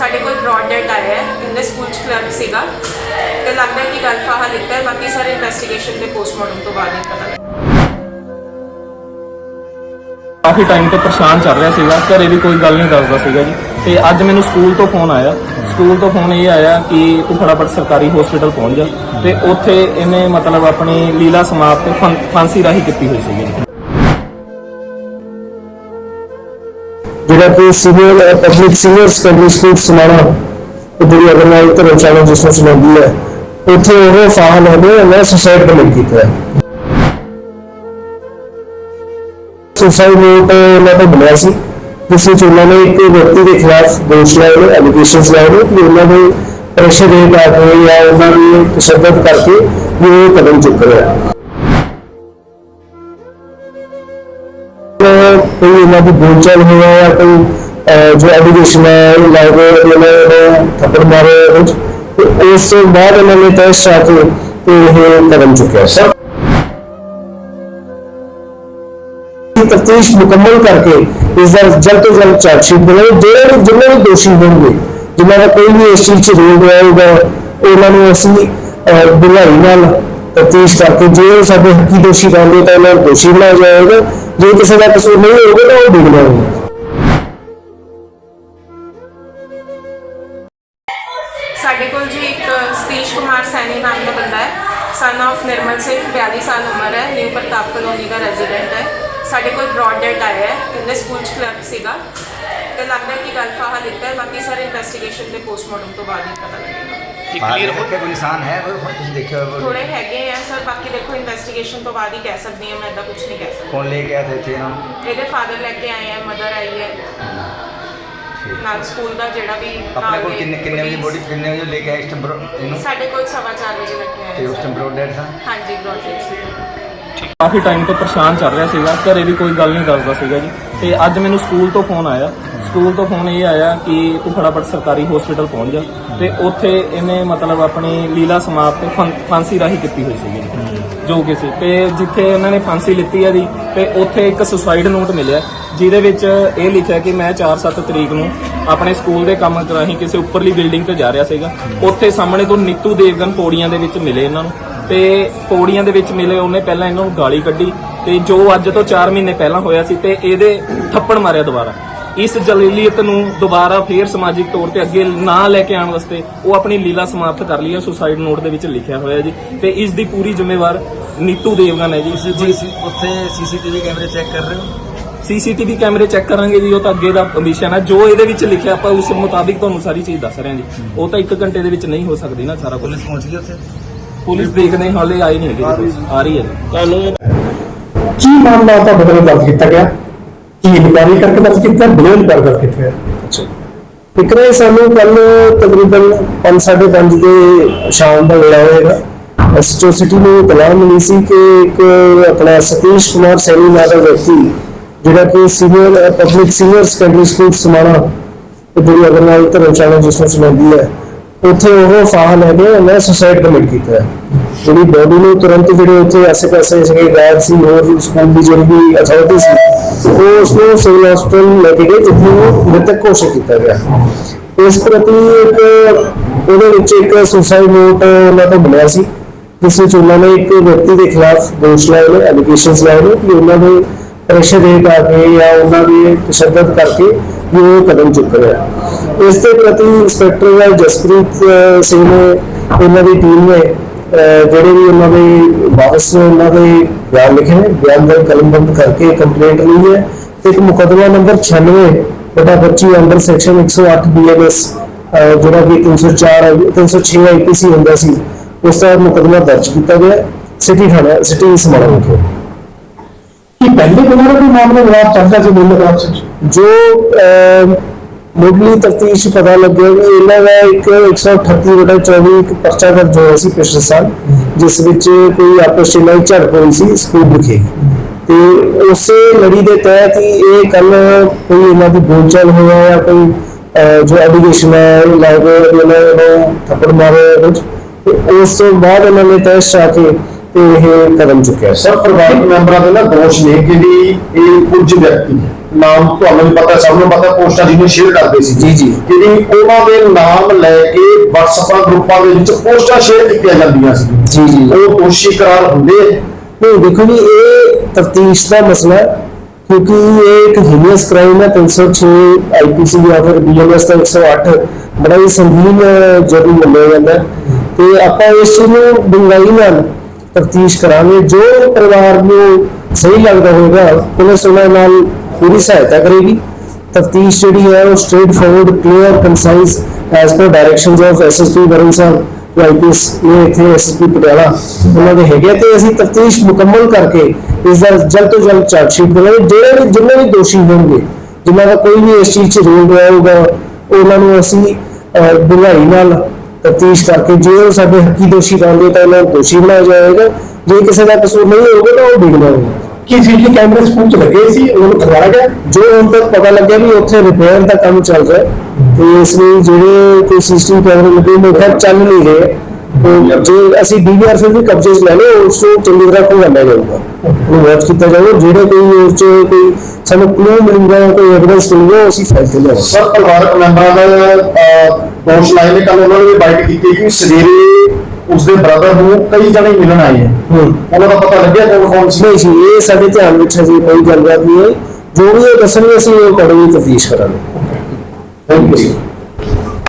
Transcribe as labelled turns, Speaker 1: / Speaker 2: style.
Speaker 1: ਸਾਡੇ ਕੋਲ brought dead ਆਇਆ ਹੈ, ਇਹਦੇ ਸਕੂਲ ਚ ਕਲਰਕ ਸੀਗਾ। ਤੇ ਲੱਗਦਾ ਹੈ ਕਿ ਗੱਲ ਫਾਹਾ ਲਿਖਤਾ ਹੈ, ਬਾਕੀ ਸਾਰੇ ਇਨਵੈਸਟੀਗੇਸ਼ਨ ਦੇ ਪੋਸਟਮਾਰਟਮ ਤੋਂ ਬਾਅਦ ਹੀ ਪਤਾ ਲੱਗੇਗਾ।
Speaker 2: ਕਾਫੀ ਟਾਈਮ ਤੋਂ ਪਰੇਸ਼ਾਨ ਚੱਲ ਰਿਹਾ ਸੀਗਾ, ਘਰੇ ਵੀ ਕੋਈ ਗੱਲ ਨਹੀਂ ਦੱਸਦਾ ਸੀਗਾ ਜੀ। ਤੇ ਅੱਜ ਮੈਨੂੰ ਸਕੂਲ ਤੋਂ ਫੋਨ ਆਇਆ। ਸਕੂਲ ਤੋਂ ਫੋਨ ਇਹ ਆਇਆ ਕਿ ਤੂੰ ਫਟਾਫਟ ਸਰਕਾਰੀ ਹਸਪੀਟਲ ਪਹੁੰਚ ਜਾ। ਤੇ ਉੱਥੇ ਇਹਨੇ ਮਤਲਬ ਆਪਣੀ ਲੀਲਾ ਸਮਾਪਤ ਫਾਂ- ਫਾਂਸੀ ਰਾਹੀਂ ਕੀਤੀ ਹੋਈ ਸੀਗੀ।
Speaker 3: ਜੀ ਕਿ senior public senior secondary school Samana ਉਹ ਜਿਹੜੀ ਅਗਰਵਾਲ ਧਰਮਸ਼ਾਲਾ ਜਿਸ ਨੂੰ ਚਲਾਉਂਦੀ ਹੈ ਉੱਥੇ ਉਹ ਫਾਹਾ ਲੈ ਕੇ ਉਹਨੇ ਸੁਸਾਈਡ ਕਮਿਟ ਕੀਤਾ ਹੈ ਸੁਸਾਈਡ ਨੋਟ ਉਹਨਾਂ ਤੋਂ ਬਣਿਆ ਸੀ ਜਿਸ ਵਿੱਚ ਉਹਨਾਂ ਨੇ ਇੱਕ ਵਿਅਕਤੀ ਦੇ ਖਿਲਾਫ ਦੋਸ਼ ਲਾਏ ਨੇ ਐਲੀਗੇਸ਼ਨਸ ਲਾਏ ਨੇ ਕਿ ਉਹਨਾਂ ਨੇ ਪ੍ਰੈਸ਼ਰ ਦੇ ਕੇ ਜਾਂ ਉਹਨਾਂ ਨੇ ਤਸ਼ੱਦਦ ਕਰਕੇ ਵੀ ਉਹ ਕਦਮ ਚੁੱਕ ਰਿਹਾ ਕੋਈ ਇਹਨਾਂ ਦੀ ਬੋਲਚਾਲ ਹੋਇਆ ਜਾਂ ਕੋਈ ਜੋ ਐਲੀਗੇਸ਼ਨ ਹੈ ਉਹ ਲਾਏ ਗਏ ਥੱਪੜ ਮਾਰੇ ਵਿੱਚ ਉਸ ਤੋਂ ਬਾਅਦ ਉਹਨਾਂ ਨੇ ਤੈਸ਼ ਆ ਕੇ ਇਹ ਕਦਮ ਚੁੱਕਿਆ ਸਰ ਤਫਤੀਸ਼ ਮੁਕੰਮਲ ਕਰਕੇ ਇਸ ਦਾ ਜਲਦ ਤੋਂ ਜਲਦ ਚਾਰਜਸ਼ੀਟ ਬਣਾਓ, ਜਿਹੜੇ ਵੀ, ਜਿੰਨੇ ਵੀ ਦੋਸ਼ੀ ਹੋਣਗੇ, ਜਿਨ੍ਹਾਂ ਦਾ ਕੋਈ ਵੀ ਇਸ ਚੀਜ਼ 'ਚ ਰੋਲ ਰਿਹਾ ਹੋਊਗਾ ਉਹਨਾਂ ਨੂੰ ਅਸੀਂ ਬੁਲਾਈ ਨਾਲ ਤਫਤੀਸ਼ ਕਰਕੇ ਜੇ ਉਹ ਸਾਡੇ ਹੱਕੀ ਦੋਸ਼ੀ ਬਣਦੇ ਤਾਂ ਉਹਨਾਂ ਨੂੰ ਦੋਸ਼ੀ ਬਣਾਇਆ ਜਾਏਗਾ ਜੇ ਕਿਸੇ ਦਾ ਕਸੂਰ ਨਹੀਂ ਹੋਊਗਾ ਤਾਂ ਉਹ ਡਿੱਗਣਾ ਹੋਊਗਾ
Speaker 1: ਸਾਡੇ ਕੋਲ ਜੀ ਇੱਕ ਸਤੀਸ਼ ਕੁਮਾਰ ਸੈਣੀ ਨਾਮ ਦਾ ਬੰਦਾ ਹੈ ਸਨ of ਨਿਰਮਲ ਸਿੰਘ 42 ਸਾਲ ਉਮਰ ਹੈ ਨਿਊ ਪ੍ਰਤਾਪ ਕਲੋਨੀ ਦਾ ਰੈਜ਼ੀਡੈਂਟ ਹੈ ਸਾਡੇ ਕੋਲ ਬ੍ਰੌਡ ਡੈਟ ਆਇਆ ਹੈ ਇਹਦੇ ਸਕੂਲ ਚ ਕਲਰਕ ਸੀਗਾ ਤੇ ਲੱਗਦਾ ਹੈ ਕਿ ਗੱਲ ਫਾਹਾ ਲਿਖਤਾ ਹੈ ਬਾਕੀ ਸਾਰੇ ਇਨਵੈਸਟੀਗੇਸ਼ਨ ਦੇ ਪੋਸਟਮਾਰਟਮ ਤੋਂ ਬਾਅਦ ਹੀ ਪਤਾ ਲੱਗੇਗਾ
Speaker 4: ਕਿ ਕਲੀਅਰ ਹੋ ਕੋਈ ਨਿਸ਼ਾਨ ਹੈ ਉਹ ਤੁਸੀਂ ਦੇਖਿਆ ਹੋਵੇ
Speaker 1: ਥੋੜੇ ਹੈਗੇ ਆ ਸਰ ਬਾਕੀ ਦੇਖੋ ਇਨਵੈਸਟੀਗੇਸ਼ਨ ਤੋਂ ਬਾਅਦ ਹੀ ਕਹਿ ਸਕਦੀ ਹਾਂ ਮੈਂ ਇਦਾਂ ਕੁਝ ਨਹੀਂ ਕਹਿ ਸਕਦੀ
Speaker 4: ਕੌਣ ਲੈ ਥੇ ਇੱਥੇ ਇਹਨਾਂ ਨੂੰ
Speaker 1: ਇਹਦੇ ਫਾਦਰ ਲੈ ਕੇ ਆਏ ਆ ਮਦਰ ਆਈ ਹੈ ਨਾਲ ਸਕੂਲ ਦਾ ਜਿਹੜਾ ਵੀ
Speaker 4: ਆਪਣੇ
Speaker 1: ਨਾਲ
Speaker 4: ਕੋਲ
Speaker 1: ਦੇ
Speaker 4: ਕਿੰਨੇ ਕਿੰਨੇ ਵਜੇ
Speaker 1: police-
Speaker 4: ਬੋਡੀ ਕਿੰਨੇ ਵਜੇ ਲੈ ਕੇ ਆਏ ਇਸ ਇਹਨੂੰ
Speaker 1: ਸਾਡੇ ਕੋਲ ਸਵਾ ਚਾਰ ਵਜੇ ਲੈ ਕੇ ਆਏ
Speaker 4: ਤੇ ਉਸ ਟਾਈਮ ਬਰੋਡ ਡੈਡ ਸਨ
Speaker 1: ਹਾਂਜੀ ਬ੍ਰੌਡ ਸੀ
Speaker 2: ਕਾਫੀ ਟਾਈਮ ਤੋਂ ਪਰੇਸ਼ਾਨ ਚੱਲ ਰਿਹਾ ਸੀਗਾ ਘਰੇ ਵੀ ਕੋਈ ਗੱਲ ਨਹੀਂ ਦੱਸਦਾ ਸੀਗਾ ਜੀ। ਤੇ ਅੱਜ ਮੈਨੂੰ ਸਕੂਲ ਤੋਂ ਫੋਨ ਆਇਆ। ਸਕੂਲ ਤੋਂ ਫੋਨ ਇਹ ਆਇਆ ਕਿ ਤੂੰ ਫਟਾਫਟ ਸਰਕਾਰੀ ਹਸਪੀਟਲ ਪਹੁੰਚ ਜਾ। ਤੇ ਉੱਥੇ ਇਹਨੇ ਮਤਲਬ ਆਪਣੀ ਲੀਲਾ ਸਮਾਪਤ ਫਾਂ- ਫਾਂਸੀ ਰਾਹੀਂ ਕੀਤੀ ਹੋਈ ਸੀਗੀ, ਜੋ ਕਿ ਸੀ। ਤੇ ਜਿੱਥੇ ਇਹਨਾਂ ਨੇ ਫਾਂਸੀ ਲਿੱਤੀ ਹੈ ਜੀ, ਤੇ ਉੱਥੇ ਇੱਕ ਸੁਸਾਈਡ ਨੋਟ ਮਿਲਿਆ, ਜਿਹਦੇ ਵਿੱਚ ਇਹ ਲਿਖਿਆ ਕਿ ਮੈਂ 4-7 ਤਰੀਕ ਨੂੰ ਆਪਣੇ ਸਕੂਲ ਦੇ ਕੰਮ ਰਾਹੀਂ ਕਿਸੇ ਉੱਪਰਲੀ ਬਿਲਡਿੰਗ ਤੇ ਜਾ ਰਿਹਾ ਸੀਗਾ। ਉੱਥੇ ਸਾਹਮਣੇ ਤੋਂ ਨੀਤੂ ਦੇਵਗਨ ਪੌੜੀਆਂ ਦੇ ਵਿੱਚ ਮਿਲੇ ਇਹਨਾਂ ਨੂੰ। ਤੇ ਪੌੜੀਆਂ ਦੇ ਵਿੱਚ ਮਿਲੇ ਉਹਨੇ ਪਹਿਲਾਂ ਇਹਨਾਂ ਨੂੰ ਗਾਲੀ ਕੱਢੀ, ਤੇ ਜੋ ਅੱਜ ਤੋਂ 4 ਮਹੀਨੇ ਪਹਿਲਾਂ ਹੋਇਆ ਸੀ, ਤੇ ਇਹਦੇ ਥੱਪੜ ਮਾਰਿਆ ਦੁਬਾਰਾ। ਇਸ ਜਲੀਲੀਅਤ ਨੂੰ ਦੁਬਾਰਾ ਫੇਰ ਸਮਾਜਿਕ ਤੌਰ ਤੇ ਅੱਗੇ ਨਾ ਲੈ ਕੇ ਆਉਣ ਵਾਸਤੇ ਉਹ ਆਪਣੀ ਲੀਲਾ ਸਮਾਪਤ ਕਰ ਲਈ ਹੈ ਸੁਸਾਈਡ ਨੋਟ ਦੇ ਵਿੱਚ ਲਿਖਿਆ ਹੋਇਆ ਜੀ। ਤੇ ਇਸ ਦੀ ਪੂਰੀ ਜ਼ਿੰਮੇਵਾਰ ਨੀਤੂ ਦੇਵਗਨ ਹੈ ਜੀ। ਜੀ।
Speaker 4: ਉੱਥੇ ਸੀਸੀਟੀਵੀ ਕੈਮਰੇ ਚੈੱਕ ਕਰ ਰਹੇ ਹੋ?
Speaker 2: ਸੀਸੀਟੀਵੀ ਕੈਮਰੇ ਚੈੱਕ ਕਰਾਂਗੇ ਜੀ ਉਹ ਤਾਂ ਅੱਗੇ ਦਾ ਮਿਸ਼ਨ ਹੈ। ਜੋ ਇਹਦੇ ਵਿੱਚ ਲਿਖਿਆ ਆਪਾਂ ਉਸ ਮੁਤਾਬਿਕ ਤੁਹਾਨੂੰ ਸਾਰੀ ਚੀਜ਼ ਦੱਸ ਰਹੇ ਹਾਂ ਜੀ। ਉਹ ਤਾਂ ਇੱਕ ਘੰਟੇ ਦੇ ਵਿੱਚ ਨਹੀਂ ਹੋ ਸਕਦੀ ਨਾ ਸਾਰਾ ਕੁਝ
Speaker 4: ਪੁਲਿਸ ਪਹੁੰਚ ਗਈ ਉੱਥੇ?
Speaker 2: ਪੁਲਿਸ ਦੇਖਦੇ ਹਾਲੇ ਆਈ ਨਹੀਂ ਹੈਗੀ ਜੀ। ਆ ਰਹੀ ਹੈ। ਤੁਹਾਨੂੰ
Speaker 3: ਕੀ ਮਾਮਲਾ ਤੁਹਾਡੇ ਵੱਲੋਂ ਦਰਜ ਕੀਤਾ ਗਿਆ? ਕੀ ਇਨਕੁਆਇਰੀ ਕਰਕੇ ਦਰਜ ਕੀਤਾ ਬਿਨਾਂ ਇਨਕੁਆਇਰੀ ਕਰਕੇ ਕੀਤਾ ਅੱਛਾ। ਇਕਰੇ ਸਾਨੂੰ ਕੱਲ ਤਕਰੀਬਨ 5:30 ਦੇ ਸ਼ਾਮ ਦਾ ਵੇਲਾ ਹੋਏਗਾ। ਐਸਟੋ ਸਿਟੀ ਨੂੰ ਇਤਲਾਹ ਮਿਲੀ ਸੀ ਕਿ ਇੱਕ ਆਪਣਾ ਸਤੀਸ਼ ਕੁਮਾਰ ਸੈਣੀ ਨਾਮ ਦਾ ਵਿਅਕਤੀ ਜਿਹੜਾ ਕਿ senior public senior secondary school Samana ਤੇ ਜਿਹੜੀ ਅਗਰਵਾਲ ਧਰਮਸ਼ਾਲਾ ਜਿਸ ਨੂੰ ਚਲਾਉਂਦੀ ਹੈ ਉੱਥੇ ਉਹ ਫਾਹਾ ਲੈ ਕੇ ਉਹਨੇ ਸੁਸਾਈਡ ਕਮਿਟ ਕੀਤਾ ਹੈ। ਜਿਹੜੀ ਬੋਡੀ ਨੂੰ ਤੁਰੰਤ ਜਿਹੜੇ ਉੱਥੇ ਆਸੇ-ਪਾਸੇ ਜਿਹੜੇ ਗਾਇਬ ਸੀ ਹੋਰ ਸਕੂਲ ਦੀ ਜਿਹੜੀ ਵੀ ਅਥਾਰਟੀ ਸੀ ਉਹ ਉਸ ਨੂੰ ਸਿਵਲ ਹਸਪਤਾਲ ਲੈ ਕੇ ਗਏ, ਜਿੱਥੇ ਉਹ ਮ੍ਰਿਤਕ ਘੋਸ਼ਿਤ ਕੀਤਾ ਗਿਆ। ਇਸ ਪ੍ਰਤੀ ਇੱਕ ਉਹਦੇ ਵਿੱਚ ਇੱਕ ਸੁਸਾਈਡ ਨੋਟ ਉਹਨਾਂ ਤੋਂ ਬਣਿਆ ਸੀ, ਜਿਸ ਵਿੱਚ ਉਹਨਾਂ ਨੇ ਇੱਕ ਵਿਅਕਤੀ ਦੇ ਖਿਲਾਫ ਦੋਸ਼ ਲਾਏ ਨੇ ਐਲੀਗੇਸ਼ਨਸ ਲਾਏ ਨੇ ਕਿ ਉਹਨਾਂ ਨੇ ਪ੍ਰੈਸ਼ਰ ਦੇ ਕੇ ਜਾਂ ਉਹਨਾਂ ਦੀ ਤਸ਼ੱਦਦ ਕਰਕੇ ਉਹ ਕਦਮ ਚੁੱਕ ਰਿਹਾ। ਇਸ ਦੇ ਪ੍ਰਤੀ ਇੰਸਪੈਕਟਰ ਜਸਪ੍ਰੀਤ ਸਿੰਘ ਨੇ ਇਹਨਾਂ ਦੀ ਟੀਮ ਨੇ ਜਿਹੜੇ ਵੀ ਉਹਨਾਂ ਦੇ ਵਾਰਸ ਉਹਨਾਂ ਦੇ ਬਿਆਨ ਲਿਖੇ ਨੇ ਬਿਆਨ ਦਾ ਕਲਮਬੰਦ ਕਰਕੇ ਕੰਪਲੇਂਟ ਲਈ ਹੈ। ਇੱਕ ਮੁਕੱਦਮਾ ਨੰਬਰ 96 ਬਟਾ 25 ਅੰਡਰ ਸੈਕਸ਼ਨ 108 ਬੀਐਨਐਸ ਜਿਹੜਾ ਕਿ 304 306 ਆਈਪੀਸੀ ਹੁੰਦਾ ਸੀ ਉਸ ਦਾ ਮੁਕੱਦਮਾ ਦਰਜ ਕੀਤਾ ਗਿਆ। ਸਿਟੀ ਥਾਣਾ ਸਿਟੀ ਸਮਾਣਾ ਵਿਖੇ।
Speaker 5: ਕਿ ਪਹਿਲੇ ਦਾ ਕੋਈ ਮਾਮਲਾ ਵਿਵਾਦ ਚੱਲਦਾ ਸੀ ਮੁੱਲ ਚ
Speaker 3: ਜੋ ਮੁੱਢਲੀ ਤਫਤੀਸ਼ ਪਤਾ ਲੱਗਿਆ ਕਿ ਇਹਨਾਂ ਦਾ ਇੱਕ 138 ਵਟਾ 24 ਇੱਕ ਪਰਚਾ ਦਰਜ ਹੋਇਆ ਸੀ ਪਿਛਲੇ ਸਾਲ, ਜਿਸ ਵਿੱਚ ਕੋਈ ਆਪਸ ਵਿੱਚ ਲੜਾਈ ਝੜਪ ਹੋਈ ਸੀ ਸਕੂਲ ਵਿਖੇ। ਤੇ ਉਸੇ ਲੜੀ ਦੇ ਤਹਿਤ ਹੀ ਇਹ ਕੱਲ ਕੋਈ ਇਹਨਾਂ ਦੀ ਬੋਲਚਾਲ ਹੋਇਆ ਜਾਂ ਕੋਈ ਜੋ ਐਲੀਗੇਸ਼ਨ ਹੈ, ਇਹ ਲਾਏ ਗਏ ਇਹਨਾਂ ਥੱਪੜ ਮਾਰੇ ਵਿੱਚ ਉਸ ਤੋਂ ਬਾਅਦ ਉਹਨਾਂ ਨੇ ਤੈਸ਼ ਆ ਕੇ ਤੇ ਇਹ ਕਦਮ ਚੁੱਕਿਆ
Speaker 5: ਸਰ ਪਰਿਵਾਰਕ ਮੈਂਬਰਾਂ ਦੇ ਨਾ ਦੋਸ਼ ਨੇ ਕਿ ਵੀ ਇਹ ਕੁਝ ਵਿਅਕਤੀ ਨਾਮ ਤੁਹਾਨੂੰ ਵੀ ਪਤਾ ਸਭ ਨੂੰ ਪਤਾ ਪੋਸਟਾਂ ਜਿਹਨੂੰ ਸ਼ੇਅਰ ਕਰਦੇ ਸੀ।
Speaker 3: ਜੀ, ਜੀ।
Speaker 5: ਜਿਹੜੀ ਉਹਨਾਂ ਦੇ ਨਾਮ ਲੈ ਕੇ WhatsApp ਗਰੁੱਪਾਂ ਦੇ ਵਿੱਚ ਪੋਸਟਾਂ ਸ਼ੇਅਰ ਕੀਤੀਆਂ ਜਾਂਦੀਆਂ ਸੀ।
Speaker 3: ਜੀ, ਜੀ।
Speaker 5: ਉਹ ਦੋਸ਼ੀ ਕਰਾਰ ਹੁੰਦੇ
Speaker 3: ਨਹੀਂ ਦੇਖੋ ਜੀ ਇਹ ਤਫਤੀਸ਼ ਦਾ ਮਸਲਾ ਹੈ ਕਿਉਂਕਿ ਇਹ ਇੱਕ ਹੀਨੀਅਸ ਕ੍ਰਾਈਮ ਹੈ 306 ਆਈਪੀਸੀ ਜਾਂ ਫਿਰ ਬੀਐਨਐਸ ਦਾ 108 ਬੜਾ ਹੀ ਸੰਗੀਨ ਜਰਮ ਮੰਨਿਆ ਜਾਂਦਾ ਤੇ ਆਪਾਂ ਇਸ ਨੂੰ ਡੂੰਘਾਈ ਨਾਲ ਤਫਤੀਸ਼ ਕਰਾਂਗੇ। ਜੋ ਪਰਿਵਾਰ ਨੂੰ ਸਹੀ ਲੱਗਦਾ ਹੋਵੇਗਾ ਪੁਲਿਸ ਉਹਨਾਂ ਨਾਲ ਪੂਰੀ ਸਹਾਇਤਾ ਕਰੇਗੀ। ਤਫਤੀਸ਼ ਜਿਹੜੀ ਹੈ ਉਹ straight forward clear concise as per directions of SSP Varun Sahib IPS ਇਹ ਇੱਥੇ ਐਸਐਸਪੀ ਪਟਿਆਲਾ ਉਹਨਾਂ ਦੇ ਹੈਗੇ ਤੇ ਅਸੀਂ ਤਫਤੀਸ਼ ਮੁਕੰਮਲ ਕਰਕੇ ਇਸ ਦਾ ਜਲਦ ਤੋਂ ਜਲਦ ਚਾਰਜ ਸ਼ੀਟ ਬਣਾਵਾਂਗੇ ਜਿਹੜੇ ਵੀ ਜਿੰਨੇ ਵੀ ਦੋਸ਼ੀ ਹੋਣਗੇ ਜਿਨ੍ਹਾਂ ਦਾ ਕੋਈ ਵੀ ਇਸ ਚੀਜ਼ 'ਚ ਰੋਲ ਰਿਹਾ ਹੋਊਗਾ ਉਹਨਾਂ ਨੂੰ ਅਸੀਂ ਅਹ, ਨਾਲ ਤਫਤੀਸ਼ ਕਰਕੇ ਜੇ ਉਹ ਸਾਡੇ ਹੱਕੀ ਦੋਸ਼ੀ ਬਣਦੇ ਤਾਂ ਉਹਨਾਂ ਨੂੰ ਦੋਸ਼ੀ ਬਣਾਇਆ ਜਾਏਗਾ ਜੇ ਕਿਸੇ ਦਾ ਕਸੂਰ ਨਹੀਂ ਹੋਊਗਾ ਤਾਂ ਉਹ ਡਿੱਗਣਾ ਹੋਊਗਾ
Speaker 5: ਕਿ ਸੀਟੀ ਕੈਮਰੇ ਸਕੂਲ ਚ ਲੱਗੇ ਸੀ ਉਹਨਾਂ ਨੂੰ ਖਵਾਇਆ ਗਿਆ
Speaker 3: ਜੋ ਹੁਣ ਤੱਕ ਪਤਾ ਲੱਗਿਆ ਵੀ ਉੱਥੇ ਰਿਪੇਅਰ ਦਾ ਕੰਮ ਚੱਲ ਰਿਹਾ ਹੈ ਤੇ ਇਸ ਲਈ ਜਿਹੜੇ ਕੋਈ ਸਿਸਟਮ ਕੈਮਰੇ ਲੱਗੇ ਨੇ ਖੈਰ ਚੱਲ ਨਹੀਂ ਰਹੇ ਤੇ ਜੇ ਅਸੀਂ ਡੀਵੀਆਰ ਫਿਰ ਵੀ ਕਬਜ਼ੇ 'ਚ ਲੈ ਲਏ ਉਸ ਨੂੰ ਚੰਗੀ ਤਰ੍ਹਾਂ ਖੰਗਾਲਿਆ ਜਾਊਗਾ ਉਹਨੂੰ ਵਾਚ ਕੀਤਾ ਜਾਊਗਾ ਜਿਹੜੇ ਕੋਈ ਉਸ 'ਚ ਕੋਈ ਸਾਨੂੰ ਕਲੂ ਮਿਲੂਗਾ ਜਾਂ ਕੋਈ ਐਵੀਡੈਂਸ ਮਿਲੂਗਾ ਉਹ ਅਸੀਂ ਫਾਈਲ ਤੇ ਲਿਆਵਾਂਗੇ
Speaker 5: ਸਰ ਪਰਿਵਾਰਕ ਮੈਂਬਰਾਂ ਦਾ ਅਹ, ਦੋਸ਼ ਲਾਏ ਨੇ ਕੱਲ ਉਹਨਾਂ ਨੇ ਬਾਈਟ ਕੀਤੀ ਕਿ ਸਵੇਰੇ ਉਸਦੇ ਬ੍ਰਦਰ ਨੂੰ ਕਈ ਜਣੇ ਮਿਲਣ ਆਏ
Speaker 3: ਹੈ।
Speaker 5: ਉਹਨਾਂ ਦਾ ਪਤਾ ਲੱਗਿਆ ਕੌਣ ਕੌਣ ਸੀ?
Speaker 3: ਨਹੀਂ ਜੀ ਇਹ ਸਾਡੇ ਧਿਆਨ ਵਿੱਚ ਹਜੇ ਕੋਈ ਗੱਲਬਾਤ ਨਹੀਂ ਹੈ। ਜੋ ਵੀ ਇਹ ਦੱਸਣਗੇ ਅਸੀਂ ਉਹ ਅਕੋਰਡਿੰਗਲੀ ਤਫਤੀਸ਼ ਕਰਾਂਗੇ।
Speaker 5: Thank you